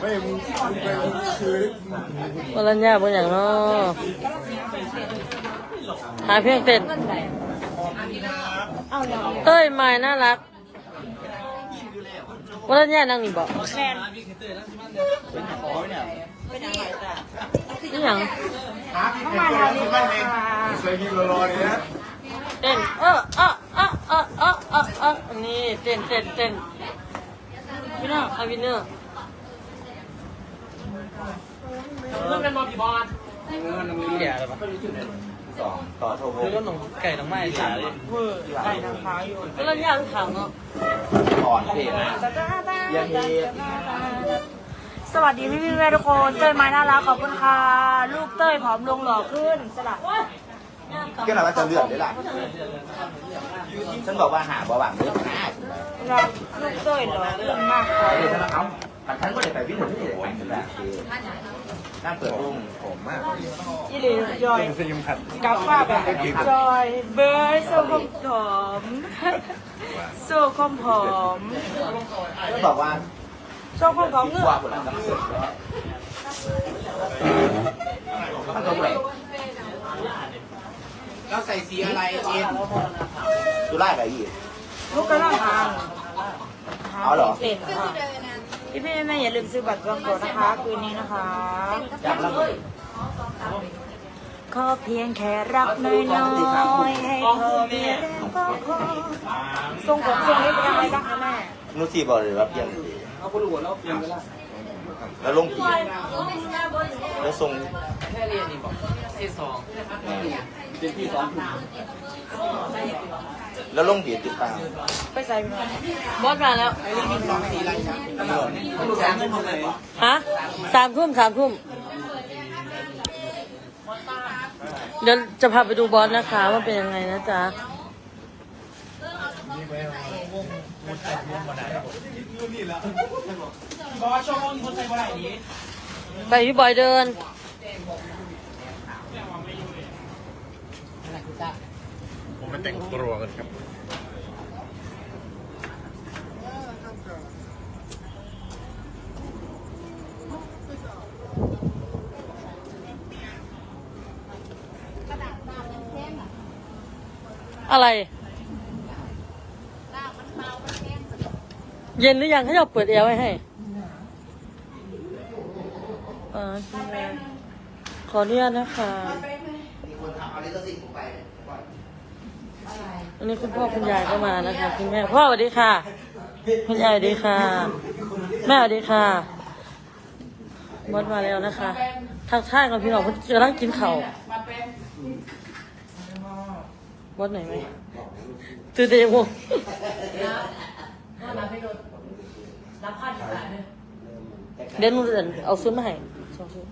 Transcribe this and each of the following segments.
ไม่มึงไปคือวรัญญาบนอย่างเนาะหาเพียงเต้นเต้ยไม้น่ารักวรัญญานั่งนี่บอกแมนนี่หยังหาพี่เป็นตัวที่บ้านเองเคยกินรอเออ ออเออเออเออเออเออนี่เต้นเต้นเต้นพี่น้องอาวินเนอร์มันเป็นบอลผีบอลสองต่อโทรโบคือรถหนองไก่หนองไม้สามเลยไก่ทางขาอยู่วรัญญาคือขาวเนาะอ่อนเพลงนะยันทีสวัสดีพี่พี่แม่ทุกคนเต้ยไม้น่ารักขอบคุณค่ะลูกเต้ยผอมลงหล่อขึ้นสลับก็เราว่าจะเลือดได้ล่ะ ฉันบอกว่าหาบ่หวังเลือดนะรักลูกเต้ยหล่อขึ้นมากค่ะเดี๋ยวฉันเอาแต่ฉันก็เลยไปวิ่งหมดที่ไหนไปสุดละนั่งเปิดรุ่งผมมากยี่หลีจอยกลับว่าแบบจอยเบย์โซ่คมผอมโซ่คมผอมฉันบอกว่าโซ่คมผอมกเงืลัอวคนละน้ำเสือมัน ก็เลยเราใส่สีอะไรเอ็นตุล่ากับอีกลูกกระล่างทางเอาเหรอเต้นค่ะพี่พี่แม่อย่าลืมซื้อบัตรจองตั๋วนะคะ คืนนี้นะคะจับแล้วขอเพียงแค่รักน้อยๆให้พ่อแม่ก็ขอส่งผมส่งนี้ไปทำอะไรบ้างคะแม่ นุชีบอกเลยว่าเพียงเอาไปดูหัวเราเปลี่ยนไปแล้วแล้วลงผีแล้วทรง แค่เรียนนี่บอกเซสองเป็นพี่สองถูกแล้วลงผีติดตามไปใส่บอสมาแล้วลูกสามทุ่มฮะสามทุ่มสามทุ่มเดี๋ยวจะพาไปดูบอสนะคะ ว่าเป็นยังไงนะจ๊ะไหนนี้ไปพี่บอยเดิน ผมมา แต่งตัวกันครับอะไร เย็นหรือยังเขาจะเปิดแอร์ไว้ให้อ่าขออนุญาตนะคะมีคนทำเอาลิขสิทธิ์ผมไปอัน นี้คุณพ่อคุณยายก็มานะคะคุณแม่พ่อสวัสดีค่ะ คุณยายสวัสดีค่ะ แม่สวัสดีค่ะบอสมาแล้วนะคะทักทายกับพี่น้องเพิ่นกำลังกินข้าวบอสไหนอยไหมตื่นแต่ยังโมงเดี๋ยวหนูจะเอาซุนมาให้สองชุด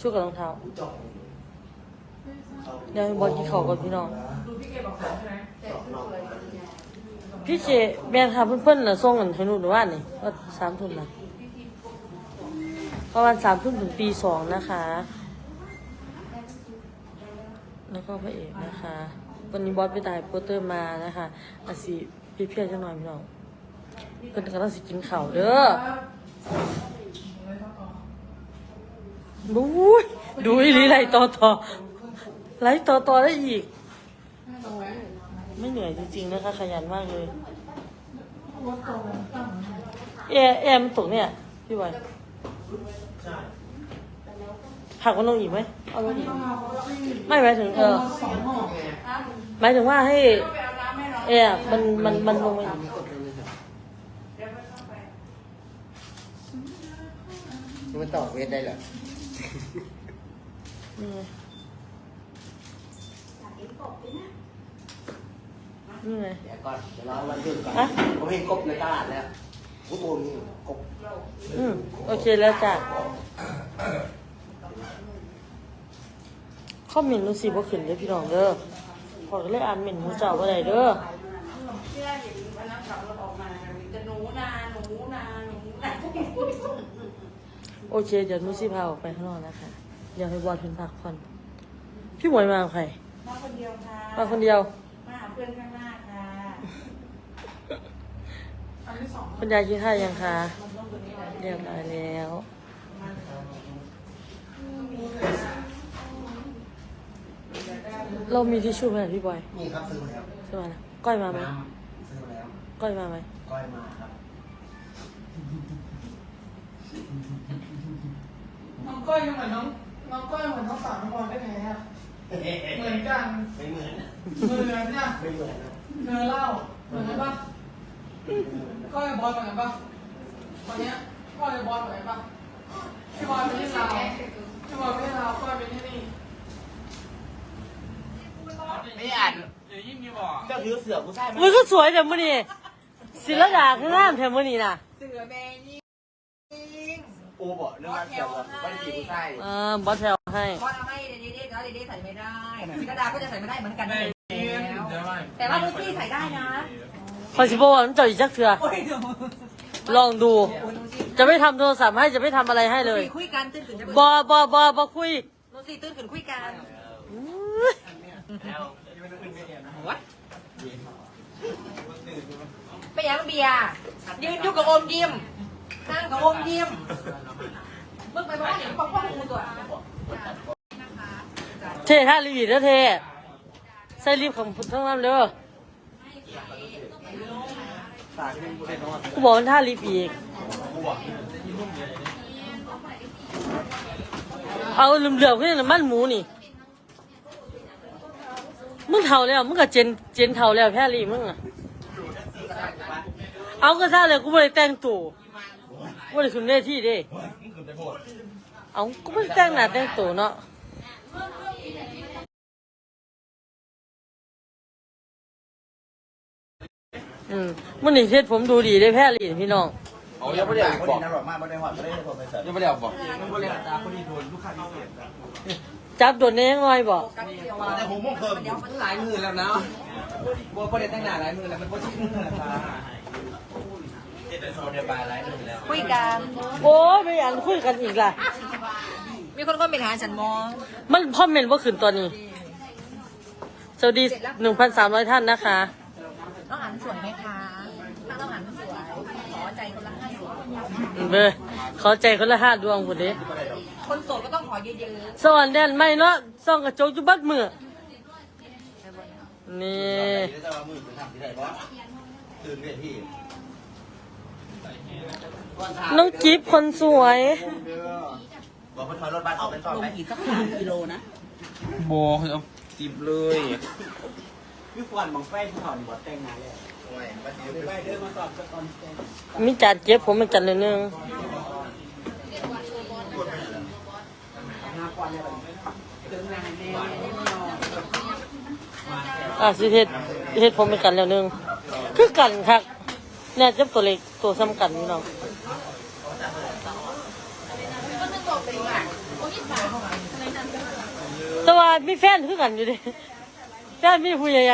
ชุดกับรองเท้าเดี๋ยวให้บอสกินข้าวก่อนพี่น้อง พี่เจแม่ค่ะเพื่อนๆน่ะส่งเงินให้หนูหนูว่านี่ว่าสามทุ่มนะประมาณสามทุ่มถึงตีสองนะคะ แล้วก็พระเอกนะคะ วันนี้บอสไปถ่ายโปสเตอร์มานะคะอาสิพี่เพียรจังหน่อยพี่น้องเพิ่นกำลังสิกินข้าวเด้อดูยดูอีหลีไหลต่อต่อไหลต่อต่อได้อีก ไม่เหนื่อยจริงๆนะคะขยันมากเลยแอร์แอร์มันตกเนี่ย พี่บอยผักมันลงอีกไหมเอาลงอีกไม่หมายถึงเออหมายถึงว่าให้แอร์มันมันมันลงไปอีกมันต่อเวทได้เหรอ นี่ไงนี่ไง เดี๋ยวก่อนเดี๋ยวรอวันหยุดก่อนฮะ ผมเห็นกบในตลาดแล้วผู้ตัวนี้กบอืมโอเคแล้วจ้ะข้อมเมนต์รู้สิว่าขึ้นเด้อพี่น้องเด้อพอก็เลยอ่านเมนต์หมูเจ้าว่าไดเด้อโอเค เดี๋ยวนุสิพาออกไปข้างนอกนะคะเดี๋ยวให้บอลเพิ่นพักผ่อนพี่หมวยมากับใครมาคนเดียวค่ะมาคนเดียวมาหาเพื่อนข้างหน้า ค่ะคุณยายคิดท่ายังคะเรียบร้อยแล้วเรามีทิชชู่ไหมพี่บอยมีครับซื้อมาแล้วใช่ไหมนะก้อยมาไหมซื้อมาแล้วก้อยมาไหมก้อยมาครับน้องก้อยก็เหมือนน้องน้องก้อยเหมือนน้องสาวน้องบอลได้ไหมครับเหมือนกันไม่เหมือนเหมือนเนี่ยไม่เหมือนนะเนื้อเหล้าเหมือนกันปะ ก้อยกับบอลเหมือนกันปะวันเนี้ยก้อยกับบอลเหมือนกันปะพี่บอลเป็นที่ลาวพี่บอลเป็นที่ลาวก้อยเป็นที่นี่ไม่อ่านเดี๋ยวยิ่งมีบอกเจ้าถือเสือกูใช่ไหมมันก็สวยแต่มื่อนี้ศิลดาข้างล่างแถมมื่อนี้น่ะเสือแมงยิ่งปูบอกเรื่องว่าเสือแบบบ้านจีกูใช่เออบอสแถวให้เพราะทำให้เด็กๆแล้วเด็กๆใส่ไม่ได้ศิกดาก็จะใส่ไม่ได้เหมือนกันนะเดี๋ยวไม่แต่ว่าลูซี่ใส่ได้นะ คอยสิบวันเจ้าอีกจักเถื่อโอ้ยดูลองดูโอ้ยดูสิจะไม่ทำโทรศัพท์ให้จะไม่ทำอะไรให้เลย คุยกันตื่นขึ้นจะบอบอบอบอคุยดูสิตื่นขึ้นคุยกันอื้อไปยังเบียร์ยืนอยู่กับโอมยิ้มนั่งกับโอมยิ้มเมื่อไปบอกว่าเดี๋ยวป้องป้องกูตัวเทท่ารีวิวเด้อเทใส่รีบของทั้งนั้นเด้อ กูบอกมันท่ารีบอีก เอาเหลือมๆขึ้นน้ำมันหมูนี่ มึงเท่าแล้ว มึงก็เจนเจนเท่าแล้วแพ้รีมึงอะเอาก็ซะเลยกูไม่ได้แต่งตัวกูไม่ได้ขึ้นเวทีเด้ เอากูไม่ได้แต่งหน้าแต่งตัวเนาะ อืมมันนี่เทศผมดูดีได้แพ้ลีพี่น้อง เอายังไม่ได้บอกนะหรอกมากไม่ได้หอดไม่ได้ผมไปเสิร์ฟยังไม่ได้บอกจับโดนเน้งน้อยบอกแต่ผมม่วงเพิ่มมันหลายมือแล้วนะบัวประเด็นตั้งนานหลายมือแล้วมันก็ชิ้นมือแล้วจ้าเด็ดโซเดียบายหลายมือแล้วคุยกัน โอ้ยไม่อันคุยกันอีกล่ะ มีคนก็เป็นหาฉันมอง มันพ่อเมนว่าขึ้นตัวนี้ สวัสดีหนึ่งพันสามร้อยท่านนะคะ น้องอันสวยไหมคะถ้าน้องอันสวย ขอใจคนละห้าสิบเบอร์ขอใจคนละห้าดวงคนนี้คนโสดก็ต้องขอเยอะสวรรค์แดนไม่เนาะส่องกระจกอยู่บัดมือนี่จะมามือคุณทำที่ไหนเพราะตื่นเวทีน้องกิฟคนสวย บอกคนถอยรถบัสออกเป็นซ่อมไหมโบเอาสิบเลย พี่ฟอนมองไฟพี่ถอนหัวแต่งงานเลยโอ้ยบัสเดียวไปเดินมาสอบสกอนมีจัดเก็บผมมีจัดเลยนึงห้าฟอนเนี่ยเดินงานแน่อะสิเฮ็ดเฮ็ดผมมีกันแล้วนึงคือกันครับเนี่ยเจ็บตัวเล็กตัวซ้ำกันพี่น้องแต่ว่ามีแฟนคือกันอยู่ดิ แฟนมีผู้ใหญ่อ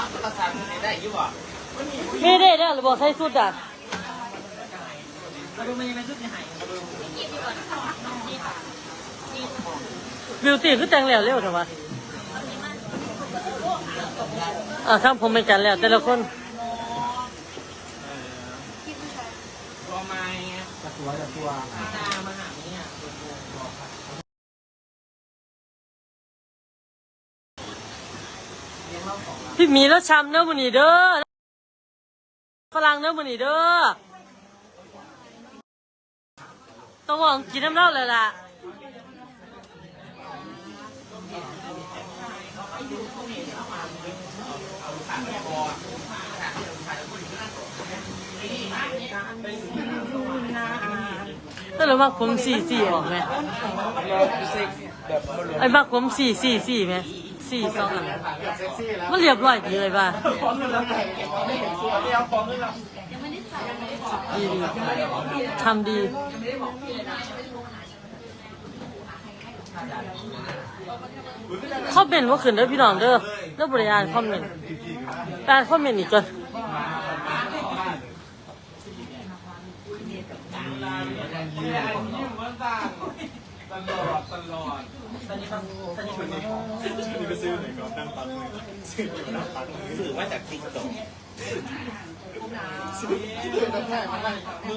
้าวเราสั่ได้ยี่บ่ๆไม่ได้แล้วหรือบอกใส่สุดอะบิวตี้คือแต่งแล้วเร็วเถอะวะอะครับผมเป็นกันแล้วแต่ละคน ตัวไม้จะตัวจะตัวตามาหาเนี่ยตัวตัวครับพี่หมีแล้วช้ำเด้อมันนี่เด้อฝรั่งเด้อมันนี่เด้อต้องบอกกินน้ำเหล้าเลยล่ะ ก็เลยว่าผมสี่สี่ออกไหมไอ้บ้าผมสี่สี่สี่ไหมสี่สองอันมันเรียบร้อยดีเลยป่ะดีดีทำดีคอมเมนต์ว่าขึ้นเด้อพี่น้องเด้อเด้อบริยานคอมเมนต์การคอมเมนต์อีกก่อน ยิ้มเหมือนต่างตลอดตลอดตอนนี้ฟังตอนนี้สื่อนี้ไปซื้อไหนก่อนนั่งปั๊มลซื้ออยู่นั่งปั๊มสื่อมาจากติ๊กต็อกสื่อที่เดินทางง่มากมึ